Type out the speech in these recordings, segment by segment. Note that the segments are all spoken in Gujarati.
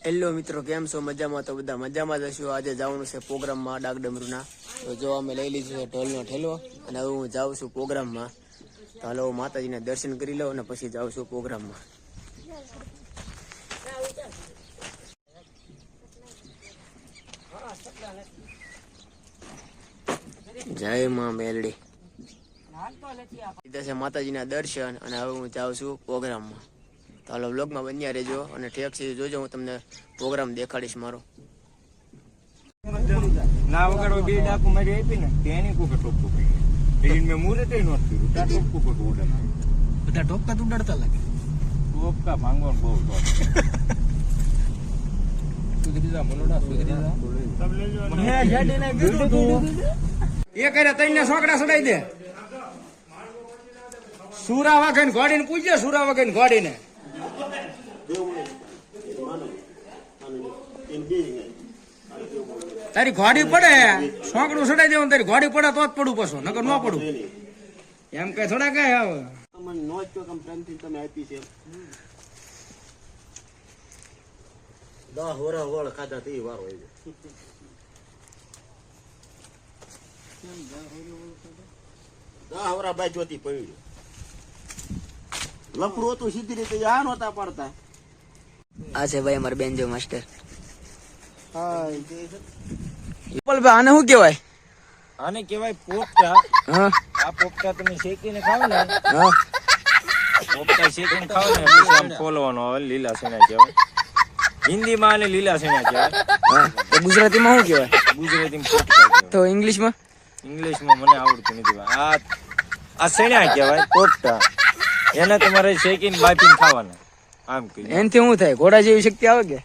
હેલો મિત્રો કેમ છો? મજામાં તો બધા મજામાં જ હશો. આજે જવાનું છે પ્રોગ્રામમાં ડાક ડમરૂના તો જો અમે લઈ લીધું છે ઢોલનો ઠેલો અને હવે હું જાઉં છું પ્રોગ્રામમાં. તો હાલો હું માતાજીના દર્શન કરી લઉં અને પછી જાઉં છું પ્રોગ્રામમાં. જય માં મેલડી. માતાજીના દર્શન અને હવે હું જાઉં છું પ્રોગ્રામમાં. તો હાલો વ્લોગમાં બન્યા રહેજો અને ઠેક સુધી જોજો હું તમને પ્રોગ્રામ દેખાડીશ મારો. ના વગર બે ડાકુ મારી આપી ને તેની કોકે ટોપકું પડી એને મેં મુહૂર્તે નોટ કર્યું ત્યાં ટોપકું કોકે ઉડાડ બધા ટોપકા ઉડાડતા લાગે. ટોપકા માંગવાનું બહુ તો. જા એ કરે તઈને છોકરા સડાઈ દે. સુરા વાગે ને ઘોડીને પૂછજે સુરા વાગે ને ઘોડીને તારી ઘોડી પડે. છોકડું સડાઈ દેવું તારી ઘોડી પડે તો જ પડું પછો, નકર ન પડું. એમ કઈ થોડા કઈ આવે. છે દહ વરા વળ ખાધા પડ્યું. લફડું હતું સીધી રીતે આ નહોતા પડતા. આ છે ભાઈ અમારા બેનજો માસ્ટર. ભાઈ આને શું કહેવાય? આને કહેવાય પોપટા. હા. આ પોપટા તમે શેકીને ખાવ ને. હા. પોપટા શેકીને ખાવ ને આમ ફોલવાનો આવે લીલા સેના કહેવાય. હિન્દીમાં આને લીલા સેના કહેવાય. હા. તો ગુજરાતીમાં શું કહેવાય? ગુજરાતીમાં પોપટા તો ઇંગ્લિશમાં? ઇંગ્લિશમાં મને આવડતું નથી ભાઈ. આ આ સેણા કહેવાય પોપટા. એને તમારે શેકીને બાફીને ખાવાના. આમ કહી એનથી શું થાય? ઘોડા જેવી શક્તિ આવે કે?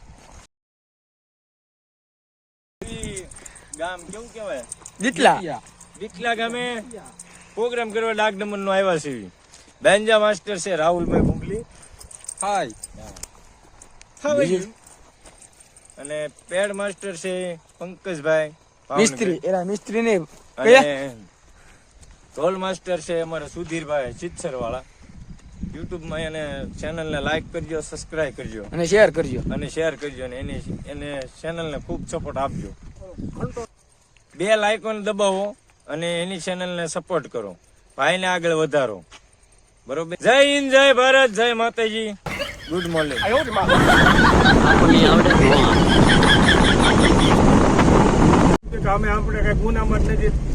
ગામ કેવું કહેવાય? દીટલા. દીકલા ગામે પ્રોગ્રામ કરવા ડાક નંબર નો આવ્યા છે બેન્જા માસ્ટર છે રાહુલભાઈ ભૂંગલી. હાય. અને પેડ માસ્ટર છે પંકજભાઈ મિસ્ત્રી. એના મિસ્ત્રી ને અને ઢોલ માસ્ટર છે અમારા સુધીરભાઈ ચિત્સર વાળા યુટ્યુબમાં એને ચેનલ ને લાઈક કરજો સબસ્ક્રાઇબ કરજો. અને શેર કરજો. અને શેર કરજો અને એની એને ચેનલ ને ખૂબ સપોર્ટ આપજો. બે લાઇકોને દબાવો અને એની ચેનલ ને સપોર્ટ કરો. ભાઈને આગળ વધારો. બરોબર? જય હિન્દ જય ભારત જય માતાજી. ગુડ મોર્નિંગ કામે આપણે કઈ ગુનામાં નથી.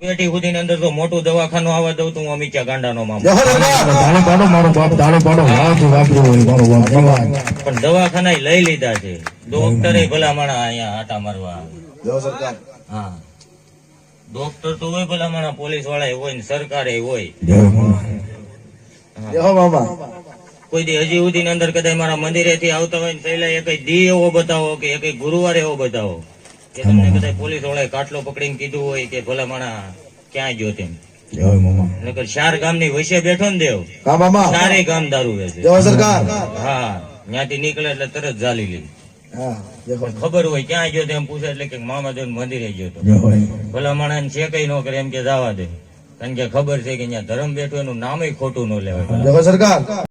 પેટી અંદર તો મોટું દવાખાનું આવવા દઉં તો હું અમિત્યા ગાંડાનો મામો. દાડો પાડો મારો બાપ દાડો પાડો. વાઘ વાપર્યો મારો બાપ પણ દવાખાના લઈ લીધા છે. ડોક્ટરે ભલામણા અહીંયા આટા મારવા. હા. ડોક્ટર તો હોય ભલામણા પોલીસવાળા હોય ને સરકારે હોય. બાબા કોઈ દી હજી સુધી અંદર કદાચ મારા મંદિરે થી આવતા હોય ને પહેલા એક દી એવો બતાવો કે એક ગુરુવાર એવો બતાવો. કે તમને કદાચ પોલીસ વાળાએ કાટલો પકડીને કીધું હોય કે ભલામણા ક્યાં ગયો તેમ. મામા. નકર ચાર ગામની વચ્ચે બેઠો ને દેવ. ચારે ગામ દારૂ વેચે. સરકાર. હા ત્યાંથી નીકળે એટલે તરત જાલી લે. ખબર હોય ક્યાં ગયો એમ પૂછે એટલે કે મામાદેવ મંદિરે ગયો તો. ભલા માણસ છે કઈ ન કરે એમ કે જવા દે. કારણ કે ખબર છે કે અહીંયા ધર્મ બેઠો એનું નામે ખોટું ન લેવાય. સરકાર.